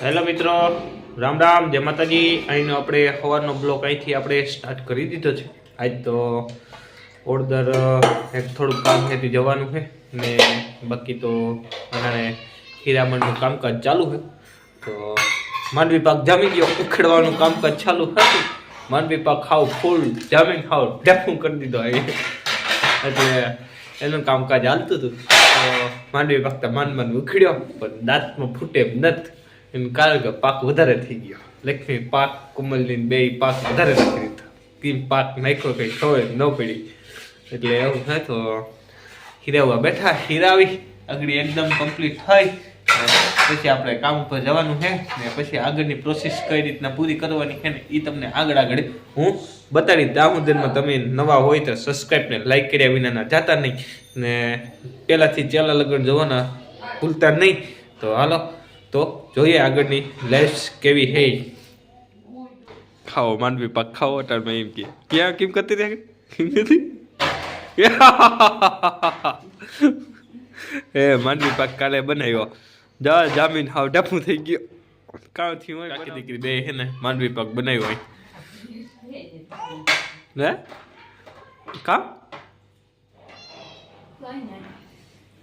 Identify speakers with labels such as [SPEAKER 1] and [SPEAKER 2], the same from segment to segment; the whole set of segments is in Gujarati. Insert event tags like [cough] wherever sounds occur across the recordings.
[SPEAKER 1] હેલો મિત્રો, રામ રામ, જય માતાજી. અહીંનો આપણે સવારનો બ્લોક અહીંથી આપણે સ્ટાર્ટ કરી દીધો છે. આજ તો ઓર્ડર એક થોડુંક કામ છે જવાનું છે ને બાકી તો અને હીરામણનું કામકાજ ચાલુ છે. તો માંડવી પાક જામી ગયો, ઉખેડવાનું કામકાજ ચાલુ હતું. માંડવી પાક ખાવ ફૂલ જામીન ખાવ ઢેફું કરી દીધો એટલે એનું કામકાજ હાલતું હતું. તો માંડવી પાક તો માંડ ઉખડ્યો, પણ દાંતમાં ફૂટે નથી. એનું કે પાક વધારે થઈ ગયો. લખી પાક, કુમલની બે પાક વધારે નાખી દીધો. તીન પાક નાખ્યો કઈ ખબર ન પડી. એટલે એવું થાય તો હીરાવા બેઠા, હીરાવી. આગળ એકદમ કમ્પ્લીટ થઈ. પછી આપણે કામ ઉપર જવાનું છે. ને પછી આગળની પ્રોસેસ કઈ રીતના પૂરી કરવાની છે ને એ તમને આગળ આગળ હું બતાડી દામોદરમાં તમે નવા હોય તો સબસ્ક્રાઈબ ને લાઈક કર્યા વિના ના જાતા નહીં. ને પહેલાંથી ચેલા લગન જવાના ભૂલતા નહીં. તો હાલો. તો જોઈએ આગળની લેસ કેવી હે. ખાઓ માંડવી પાક ખાઓ અટાણમાં એમ કે. ક્યાં કેમ કરતી રહે? કેમ કરતી [laughs] એ માનવી પાક કાલે બનાવ્યો. જા જામીન હાવ ડફું થઈ ગયો. કાંથી હોય કાકી દીકરી બે હે ને માંડવી પાક બનાવ્યો હોય. ને કા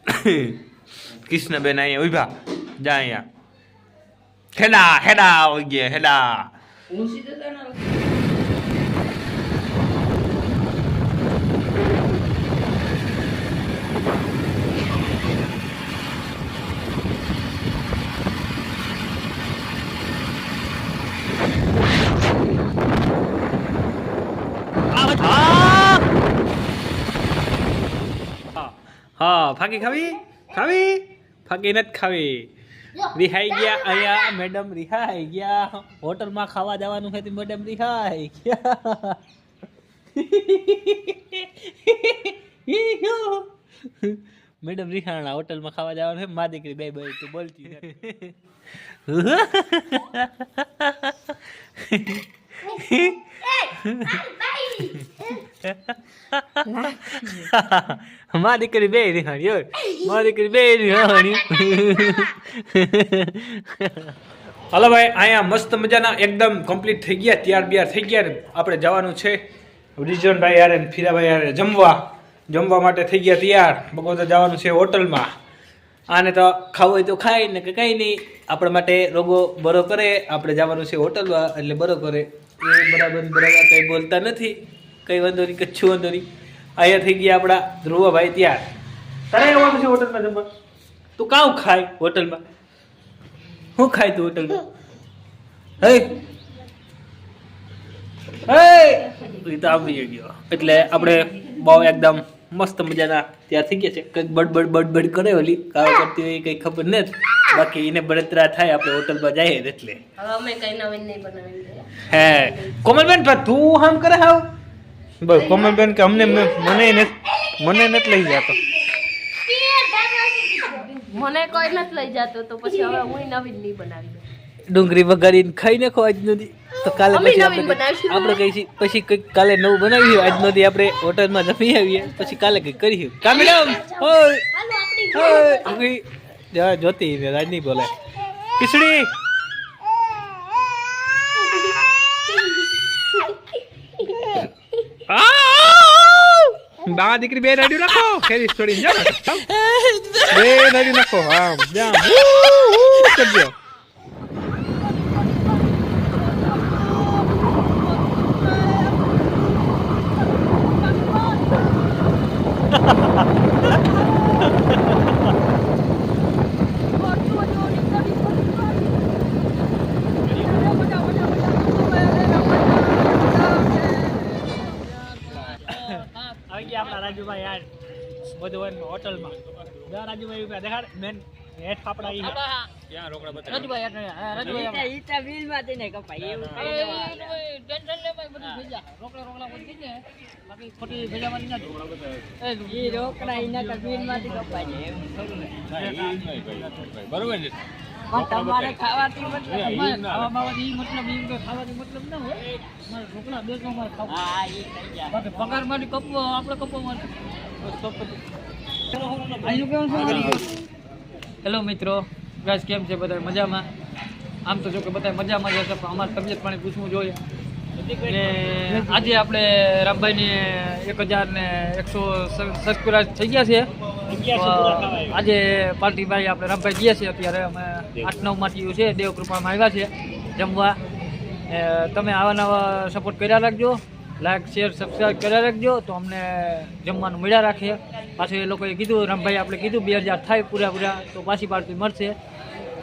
[SPEAKER 1] [laughs] કૃષ્ણબેન અહીંયા ઊભા જા અહીંયા હેડા હેડા આવી ગયા હેડા હા ફાકી ખાવી ખાવી ફાકી નથી ખાવી રિહાઈ ગયા અહીંયા મેડમ રિહાઈ ગયા. હોટલમાં ખાવા જવાનું છે મેડમ રિહાઈ ગયા. [laughs] મેડમ રિહાણા હોટલમાં ખાવા જવાનું છે મા દીકરી બે બે તું બોલતી [laughs] મા દીકરી બે રિહાણી હોય મા દીકરી બે રિહાણી હાલો ભાઈ અહીંયા મસ્ત મજાના એકદમ કમ્પ્લીટ થઈ ગયા, તૈયાર બિયાર થઈ ગયા ને આપણે જવાનું છે. રિઝવનભાઈ યારે ફીરાભાઈ યારે જમવા. જમવા માટે થઈ ગયા તૈયાર. બગોદર જવાનું છે હોટલમાં. આને તો ખાવું હોય તો ખાય, ને કે કંઈ નહીં આપણા માટે રોગો બરો કરે. આપણે જવાનું છે હોટલમાં, એટલે બરો કરે. એ બરાબર બરાબર કંઈ બોલતા નથી. કંઈ વાંધો નહીં કચ્છું વાંધો નહીં. અહીંયા થઈ ગયા આપણા ધ્રુવભાઈ ત્યાં તારે આવવાનું છે હોટલમાં જમવા? તું કાં ખાય હોટલમાં? શું ખાય તું હોટલમાં? હે? હે? તો આવી ગયો. એટલે આપણે બહુ એકદમ મસ્ત મજાના ત્યાં થઈ ગયા છે. કંઈક બડબડ બડબડ કરે ઓલી કામ કરતી હોય કંઈ ખબર નથી. બાકી એને બળતરા થાય આપણે હોટલમાં જઈએ એટલે.
[SPEAKER 2] હવે અમે કઈ નવીન નહીં બનાવી
[SPEAKER 1] હે? કોમલબેન તું આમ કરે હાવ? બસ કોમલબેન કે અમને મને મને નથી લઈ જતો.
[SPEAKER 2] મને કોઈ નથી લઈ જતો તો પછી હવે હું નવીન નહીં બનાવી દઉં.
[SPEAKER 1] ડુંગળી વગાડીને ખાઈ નાખો આજ નથી તો કાલે પછી આપણે
[SPEAKER 2] કઈ
[SPEAKER 1] આપણે પછી કંઈક કાલે નવું બનાવીએ આજ નથી આપણે હોટલમાં જમી આવીએ. પછી કાલે કંઈક કરીએ કા હોય. જા, જોતી ને રાજની બોલે ખીચડી બા દીકરી બે રાડ્યું નાખો ખેરી છોડીને જાઓ બે રાડ્યું નાખો આમ જામ કરજો આવી ગયા આપણા રાજુભાઈ યાર બધું હોટલમાં જા રાજુભાઈ રૂપિયા દેખાડ. મેન હેઠ આપણા ઈ ક્યાં રોકડા બતાવી બરોબર છે?
[SPEAKER 3] તમારે ખાવાથી મતલબ
[SPEAKER 1] ખાવા મતલબ ઈ ખાવાથી મતલબ ના હોય. મારે રોકડા બે તો મારે ખાવા.
[SPEAKER 3] હા એ થઈ જાય.
[SPEAKER 1] બાકી પગાર માટે કપવો આપણે કપવો માંથી હેલો મિત્રો ગાઈસ કેમ છે બધા મજામાં?
[SPEAKER 4] આમ તો જો કે બધા મજામાં જ હશે પણ અમારે તબિયત પાણી પૂછવું જોઈએ. ને આજે આપણે રામભાઈને એક હજાર ને એકસો સબસ્ક્રાઇબ થઈ ગયા છે. આજે પાર્ટીભાઈ આપણે રામભાઈ ગયા છીએ અત્યારે અમે આઠ નવમાં થયું છે દેવકૃપામાં આવ્યા છે જમવા. તમે આવા નવા સપોર્ટ કર્યા રાખજો. લાઈક શેર સબસ્ક્રાઈબ કર્યા રાખજો. તો અમને જમવાનું મળ્યા રાખે. પાછું એ લોકોએ કીધું રામભાઈ આપણે કીધું બે હજાર થાય પૂરા પૂરા તો પાછી પાડતી મળશે.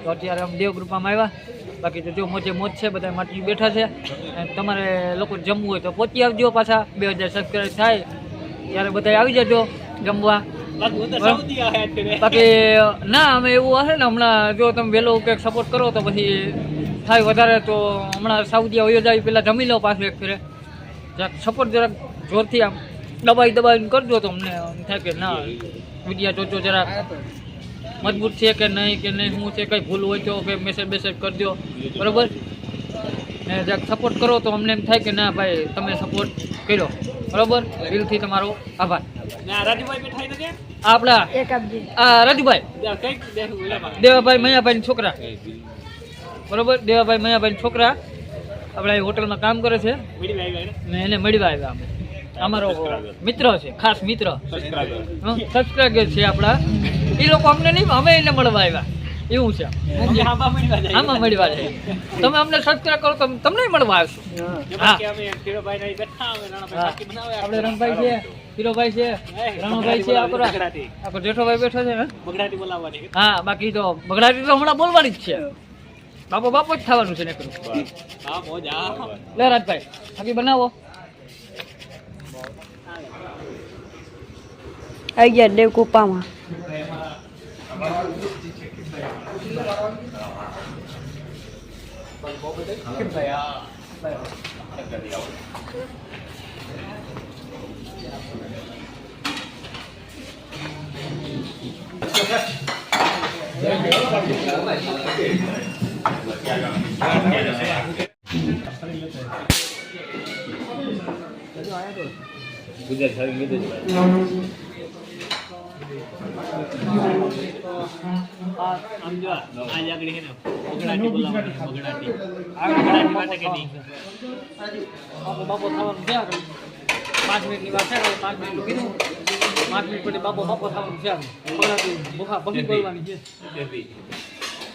[SPEAKER 4] તો અત્યારે અમે દેવકૃપામાં આવ્યા. બાકી તો જો મોજે મોજ છે બધા માટી બેઠા છે. અને તમારે લોકો જમવું હોય તો પહોંચી આવજો પાછા. બે હજાર સબસ્ક્રાઈબ થાય ત્યારે બધા આવી જજો જમવા. બાકી ના અમે એવું હશે ને હમણાં જો તમે વહેલો કંઈક સપોર્ટ કરો તો પછી થાય વધારે તો હમણાં સાઉદી વયો જાય પહેલાં જમી લો પાછું એક ફેરે. જરાક સપોર્ટ જરાક જોરથી આમ દબાઈ દબાઈને કરજો તો અમને એમ થાય કે ના વિડીયા જોજો જરાક મજબૂત છે કે નહીં કે નહીં શું છે કંઈ ભૂલ હોય તો કે મેસેજ બેસેજ કરજો બરાબર? ને જરાક સપોર્ટ કરો તો અમને એમ થાય કે ના ભાઈ તમે સપોર્ટ કર્યો. બરાબર? દિલથી તમારો આભાર. આપણા આ રાજુભાઈ. દેવાભાઈ મૈયાભાઈ છોકરા. બરોબર? દેવાભાઈ મૈયાભાઈ છોકરા. આપણા હોટલમાં કામ કરે છે. ને એને મળવા આવ્યા અમે. અમારો મિત્ર છે ખાસ મિત્ર. સબસ્ક્રાઈબર છે આપણા. એ લોકો અમને નહીં અમે એને મળવા આવ્યા. એવું છે. આમાં મળવા છે તમે અમને સબસ્ક્રાઈબ કરો તો તમને મળવા આવશો. હા. આપણે રણભાઈ છે હીરોભાઈ છે રણભાઈ છે આપણા. આપણો જેઠોભાઈ બેઠો છે ને. હા બાકી તો બગડાટી તો હમણાં બોલવાની જ છે. બાપો બાપો જ થવાનું છે નકરું લે રાજભાઈ બાકી બનાવો.
[SPEAKER 5] આવી ગયા દેવ કુપામાં.
[SPEAKER 4] Thank બાપો થવાનું છે આગળ પાંચ મિનિટની વાત છે પાંચ મિનિટ કીધું પાંચ મિનિટ પછી બાપો બાપો થવાનું છે બુખા બોલવાની છે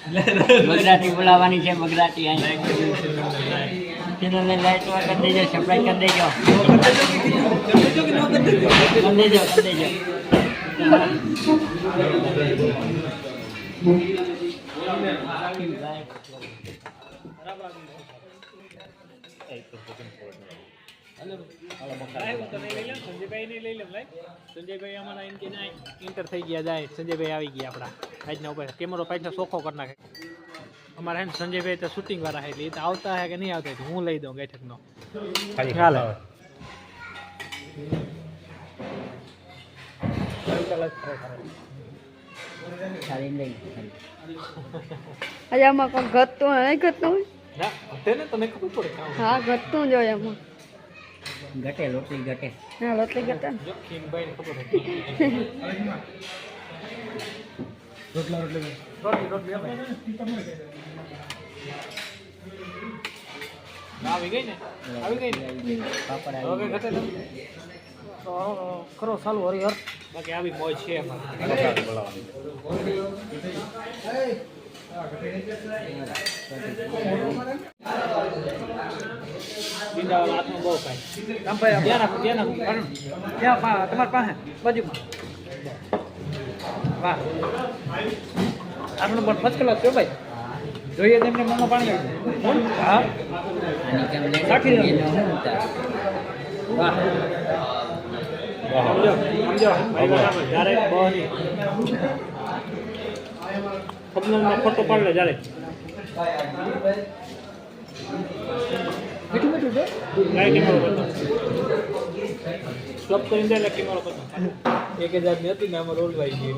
[SPEAKER 3] બગડાટી બોલાવવાની છે મગરાટી ચેનલને કરી દેજો સપ્લાય કરી દેજો. કરી દેજો કરી દેજો.
[SPEAKER 1] ઇન્ટર થઈ ગયા જાય સંજયભાઈ આવી ગયા આપણા આજના ઉપર કેમેરો પાછો સોખો કરી નાખે અમારા હે સંજયભાઈ તો શૂટિંગ વાળા છે એટલે એ તો આવતા હે કે નહીં આવતા હું લઈ દઉં બેઠકનો
[SPEAKER 3] લઈ
[SPEAKER 5] આજે આમાં. કોઈ ઘટતું નહીં ઘટતું હા ઘટતું જોઈએ એમાં
[SPEAKER 3] ઘટે, લોટલી ઘટે.
[SPEAKER 5] હા, લોટલી ઘટે.
[SPEAKER 1] આવી ગઈ ને આવી ગઈ તો ખરો ચાલુ હરિહર બાકી આવી મોજ છે એમાં બિંદાવાળા હાથમાં બહુ ખાય
[SPEAKER 4] રામભાઈ
[SPEAKER 1] ધ્યાન રાખો ત્યાં રાખો
[SPEAKER 4] ત્યાં તમારી પાસે બાજુમાં. વાહ. આપણું પણ ફર્સ્ટ ક્લાસ છે ભાઈ. જોઈએ તેમને મોંમાં પાણી હા?
[SPEAKER 3] ઉતાર?
[SPEAKER 4] વાહ.
[SPEAKER 1] ફોટો પાડ લે જ્યારે.
[SPEAKER 4] મીઠું મીઠું છે
[SPEAKER 1] સ્ટોપ કરીને જાય એટલે કેમેરો કરતો એક હજારની હતી ને આમાં રોલ વાઈ ગઈ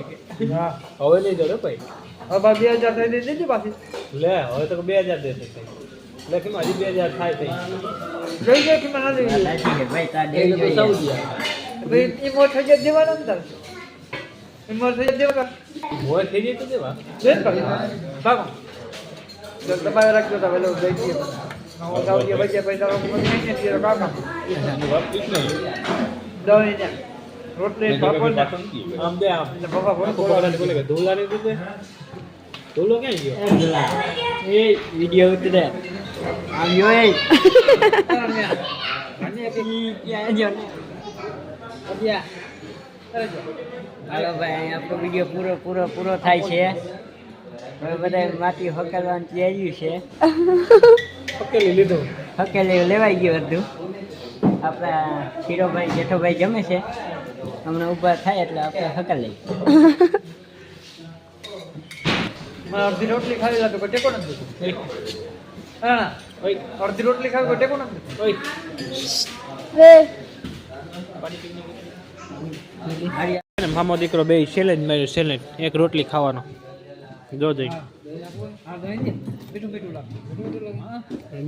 [SPEAKER 1] હવે લઈ જાવ ભાઈ
[SPEAKER 4] હવે ભાઈ બે હજાર થઈ દેજે પાછી
[SPEAKER 1] લે હવે તો બે હજાર દેશે એટલે કેમ હજી બે હજાર થાય થઈ
[SPEAKER 4] જઈ જાય કે મને
[SPEAKER 3] આ
[SPEAKER 4] નથી
[SPEAKER 3] લાગી ગઈ. ભાઈ તાર દેવી
[SPEAKER 1] તો
[SPEAKER 4] ભાઈ ઈ મોટ થઈ જાય દેવાના ને તાર મોટ થઈ જાય દેવા
[SPEAKER 1] હોય થઈ જાય તો દેવા
[SPEAKER 4] દે ને ભાઈ ભાગો તો દબાવી રાખજો તમે લોકો દઈ દઈએ રોટલી
[SPEAKER 1] ધોલા ક્યાં ગયો?
[SPEAKER 3] એ વીડિયો ઉતરે. આમ જો એ. ઈ ક્યાં જો ને હાલો ભાઈ આપણો વીડિયો પૂરો પૂરો પૂરો થાય છે. હવે બધા માટી હકાલવાનું તૈયારી છે.
[SPEAKER 1] પકેલી લીધું.
[SPEAKER 3] હકેલી લેવાઈ ગયું અડધું. આપણા શીરોભાઈ જેઠોભાઈ જમે છે. હમણાં ઊભા થાય એટલે આપણે હકાલ લઈ
[SPEAKER 4] અડધી રોટલી ખાવી લાગે કોઈ ટેકો નથી. હા અડધી રોટલી ખાવી ટેકો નથી
[SPEAKER 1] મામો દીકરો બે ચેલેન્જ માર્યો ચેલેન્જ એક રોટલી ખાવાનો. જો જઈ.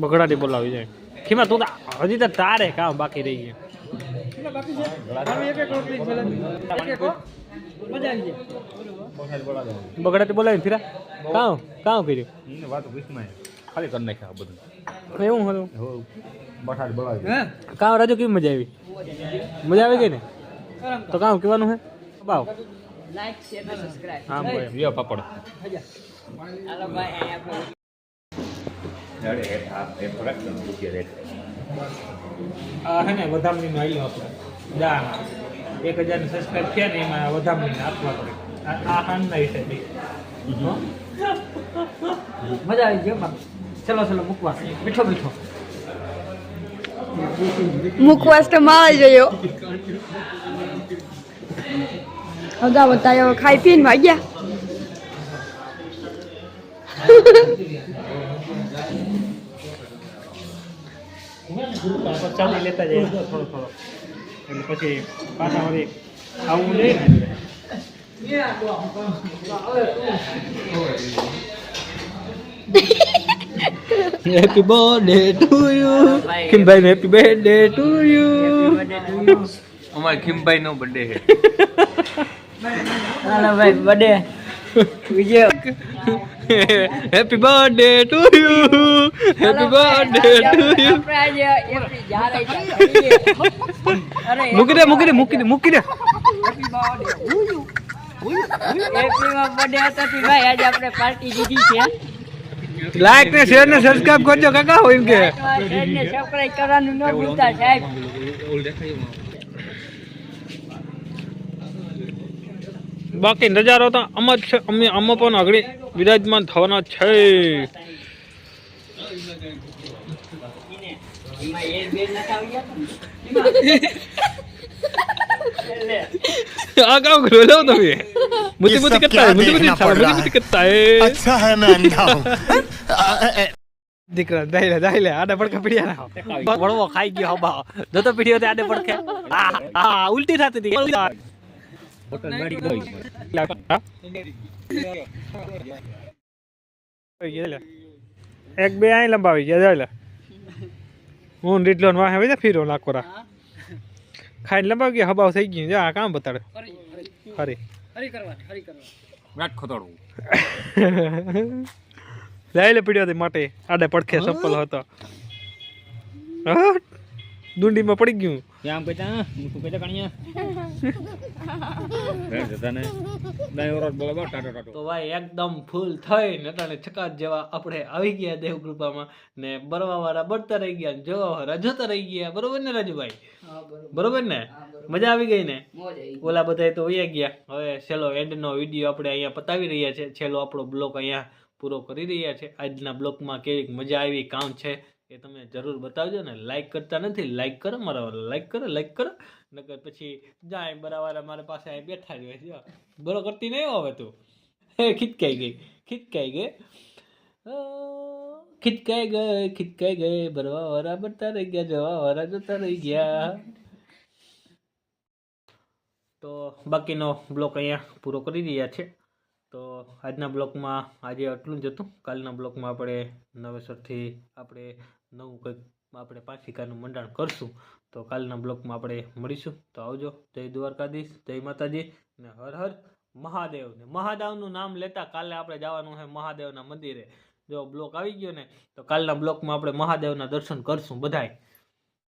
[SPEAKER 1] બગડાટી બોલાવી જાય. ખીમા તું હજી તો તારે કામ બાકી રહી ગયા. બગડાટી બોલાવી ફીરા? કામ કામ કર્યું
[SPEAKER 6] ખાલી કરી નાખ્યા બધું.
[SPEAKER 1] એવું હતું?
[SPEAKER 6] બટાટ બોલાવી
[SPEAKER 1] કામ રાજુ કેવી મજા આવી? મજા આવી ગઈ ને? તો કામ કહેવાનું હે? બાવ.
[SPEAKER 3] લાઈક શેર અને સબસ્ક્રાઇબ
[SPEAKER 1] ભાઈ
[SPEAKER 6] પાપડ.
[SPEAKER 3] હાલો ભાઈ
[SPEAKER 6] આ રૂપિયા
[SPEAKER 1] હે ને વધામણી નો આવ્યો આપણે. દા એક હજાર સબસ્ક્રાઇબ છે ને એમાં વધામણી આપવા પડે. આ હિસાબે
[SPEAKER 4] મજા આવી ગયો ચલો ચલો મૂકવા. મીઠો મીઠો.
[SPEAKER 5] મુખવાસ તો માવા જોયો. [laughs] અગાઉ બતાવ્યો ખાઈ પીને વાગ્યા.
[SPEAKER 1] ચાલી લેતા જાય થોડો થોડો એટલે પછી પાછા વળી આવું લે ને happy birthday to you કિમભાઈ happy birthday to you
[SPEAKER 6] અમારે ખીમભાઈ નો બર્થડે છે
[SPEAKER 3] હાલો ભાઈ બડે
[SPEAKER 1] Vijay. Happy birthday
[SPEAKER 3] to you happy birthday to you
[SPEAKER 1] મૂકી દે મૂકી દે મૂકી દે મૂકી દે. લાઈક ને શેર ને સબસ્ક્રાઇબ કરજો કાકા હોય કે.
[SPEAKER 3] કરવાનું ન ભૂલતા સાહેબ.
[SPEAKER 1] બાકી નજારો તો આમ જ છે અમે આમાં પણ આગળ વિરાજમાન થવાના છે
[SPEAKER 3] એમાં એ બે નતા આવ્યા હતા ને?
[SPEAKER 1] આ કામ કરો લો તમે મુદ્દી મુદ્દી કરતા હે મુદ્દી મુદ્દી સાલા મુદ્દી મુદ્દી કરતા હે
[SPEAKER 7] अच्छा है मैं अंधा हूँ
[SPEAKER 1] દીકરા દાઈલે દાઈલે આડે પડકે પીડ્યા ના વળવો ખાઈ ગયો હબા જો તો પીડ્યો તે આડે પડકે આ આ ઉલટી થતી હતી
[SPEAKER 6] બોટલ ગાડી દોઈ
[SPEAKER 1] હા? એક બે અહીં લંબાવી ગયા જાય હું રીટલો વાહે જાય ફીરો નાકોરા ખાઈને લંબાવી ગયા હબાવ થઈ ગયું. જા કામ બતાડે. ખરી
[SPEAKER 4] હરી કરવા હરી કરવા
[SPEAKER 6] ગાંઠ ખોતડવું. [laughs]
[SPEAKER 1] લાઈલે પીડ્યો માટે. આડે પડખે ચપ્પલ હતો. હા, દુંડીમાં પડી ગયું.
[SPEAKER 6] આમ કહેતા તું કહેતા કણિયા. [laughs] જતાને ઓરત બોલે બો ટાટો ટાટો.
[SPEAKER 1] તો ભાઈ એકદમ ફૂલ થઈ નટાણે છકાત જેવા આપણે આવી ગયા દેવ કૃપામાં ને બરવા વાળા બળતા રહી ગયા ને જોવા વાળા જોતા રહી ગયા. બરોબર ને રાજુભાઈ? બરોબર. ને? મજા આવી ગઈ ને? ઓલા બધા તો વયા ગયા. હવે છેલ્લો એન્ડનો વીડિયો આપણે અહીંયા પતાવી રહ્યા છે. છેલ્લો આપણો બ્લોક અહીંયા પૂરો કરી રહ્યા છે. આજના બ્લોકમાં કેવી મજા આવી કામ છે. એ તમે જરૂર બતાવજો ને લાઈક કરતા નથી લાઈક કરો, મારા લાઈક કરો લાઈક કરો. નકર પછી જાય બરાબર મારા પાસે અહીં બેઠા જ હોય છે. બરો કરતી નહીં હવે તું. ખીચકાઈ ગઈ ખીચકાઈ ગઈ. ખિતકાઈ ગઈ ખીચકાઈ ગઈ. ભરવા વાળા બનતા રહી ગયા, જવા વાળા જતા રહી ગયા. તો બાકીનો બ્લોક અહીંયા પૂરો કરી રહ્યા છે. તો આજના બ્લોકમાં આજે આટલું જ હતું. કાલના બ્લોકમાં આપણે નવેસરથી આપણે નવું કંઈક આપણે પાંચિકાનું મંડાણ કરશું, તો કાલના બ્લોકમાં આપણે મળીશું. તો આવજો. જય દ્વારકાધીશ, જય માતાજી, ને હર હર મહાદેવ. ને મહાદેવનું નામ લેતા કાલે આપણે જવાનું છે મહાદેવના મંદિરે. જો બ્લોક આવી ગયો ને, તો કાલના બ્લોકમાં આપણે મહાદેવના દર્શન કરશું બધાય.